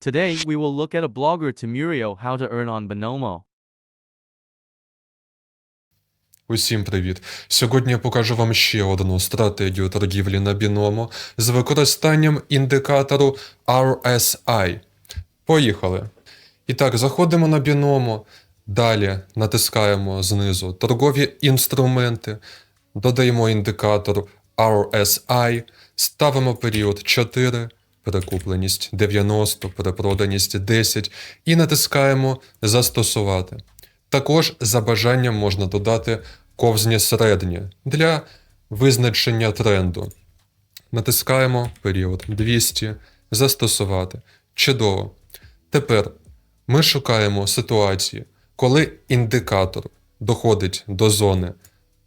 Today, we will look at a blogger to how to earn on Binomo. Усім привіт! Сьогодні я покажу вам ще одну стратегію торгівлі на біномо з використанням індикатору RSI. Поїхали. І так, заходимо на біномо, далі натискаємо знизу торгові інструменти, додаємо індикатор RSI, ставимо період 4, перекупленість 90, перепроданість 10 і натискаємо Застосувати. Також за бажанням можна додати ковзні середнє для визначення тренду. Натискаємо період 200, застосувати. Чудово. Тепер ми шукаємо ситуації, коли індикатор доходить до зони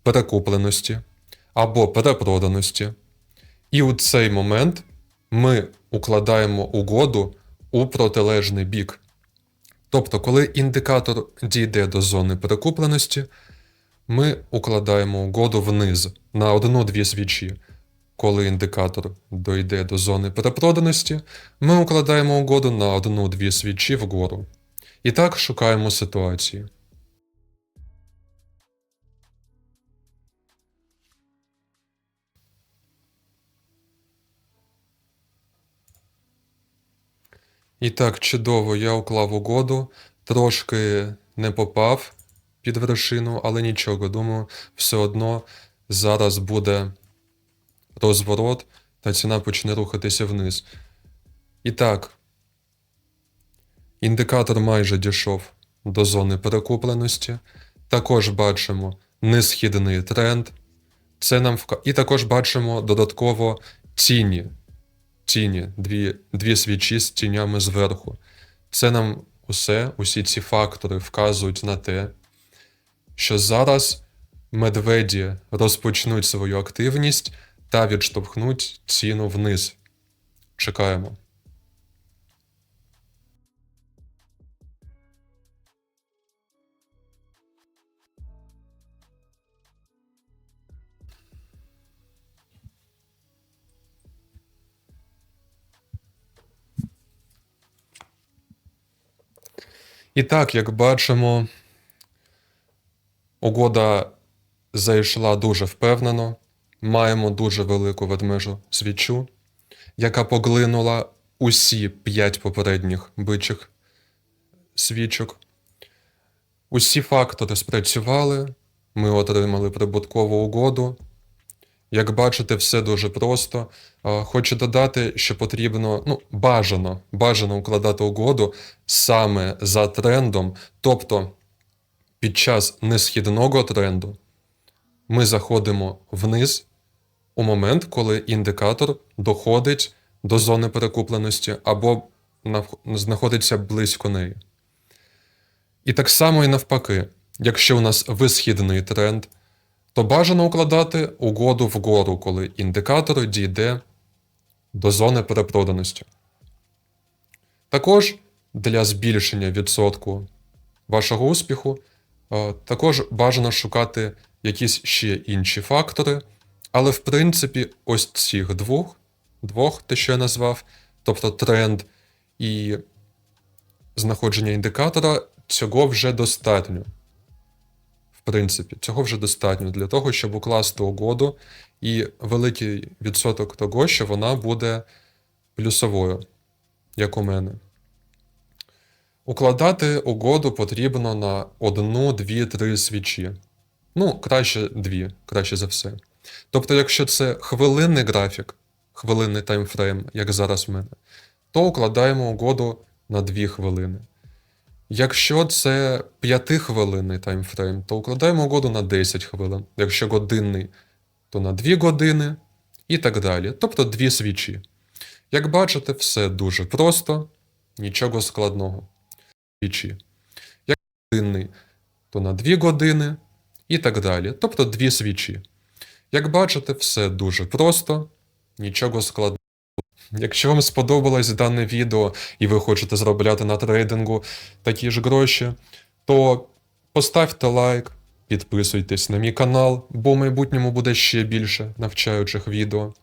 перекупленості або перепроданості. І у цей момент ми укладаємо угоду у протилежний бік. Тобто, коли індикатор дійде до зони перекупленості, ми укладаємо угоду вниз на одну-дві свічі. Коли індикатор дойде до зони перепроданості, ми укладаємо угоду на одну-дві свічі вгору. І так шукаємо ситуації. І так, чудово, я уклав угоду, трошки не попав під вершину, але нічого. Думаю, все одно зараз буде розворот, та ціна почне рухатися вниз. І так, індикатор майже дійшов до зони перекупленості. Також бачимо несхідний тренд. Це нам вка... І також бачимо додатково тіні. Тіні, дві, дві свічі з тінями зверху. Це нам усе, усі ці фактори вказують на те, що зараз медведі розпочнуть свою активність та відштовхнуть ціну вниз. Чекаємо. І так, як бачимо, угода зайшла дуже впевнено. Маємо дуже велику ведмежу свічу, яка поглинула усі п'ять попередніх бичих свічок. Усі фактори спрацювали, ми отримали прибуткову угоду. Як бачите, все дуже просто. Хочу додати, що потрібно, ну, бажано, бажано укладати угоду саме за трендом, тобто під час несхідного тренду ми заходимо вниз у момент, коли індикатор доходить до зони перекупленості або знаходиться близько неї. І так само і навпаки, якщо у нас висхідний тренд, то бажано укладати угоду вгору, коли індикатор дійде до зони перепроданості. Також для збільшення відсотку вашого успіху е, також бажано шукати якісь ще інші фактори, але в принципі ось цих двох, двох, те, що я назвав, тобто тренд і знаходження індикатора, цього вже достатньо. Принципі, цього вже достатньо для того, щоб укласти угоду, і великий відсоток того, що вона буде плюсовою, як у мене. Укладати угоду потрібно на одну, дві, три свічі. Ну, краще дві, краще за все. Тобто, якщо це хвилинний графік, хвилинний таймфрейм, як зараз в мене, то укладаємо угоду на 2 хвилини. Якщо це 5-хвилинний таймфрейм, то укладаємо угоду на 10 хвилин. Якщо годинний, то на 2 години і так далі. Тобто дві свічі. Як бачите, все дуже просто, нічого складного. Свічі. Як годинний, то на 2 години і так далі. Тобто дві свічі. Як бачите, все дуже просто, нічого складного. Якщо вам сподобалось дане відео і ви хочете заробляти на трейдингу такі ж гроші, то поставте лайк, підписуйтесь на мій канал, бо в майбутньому буде ще більше навчаючих відео.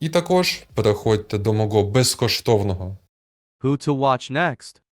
І також переходьте до мого безкоштовного Who to watch next?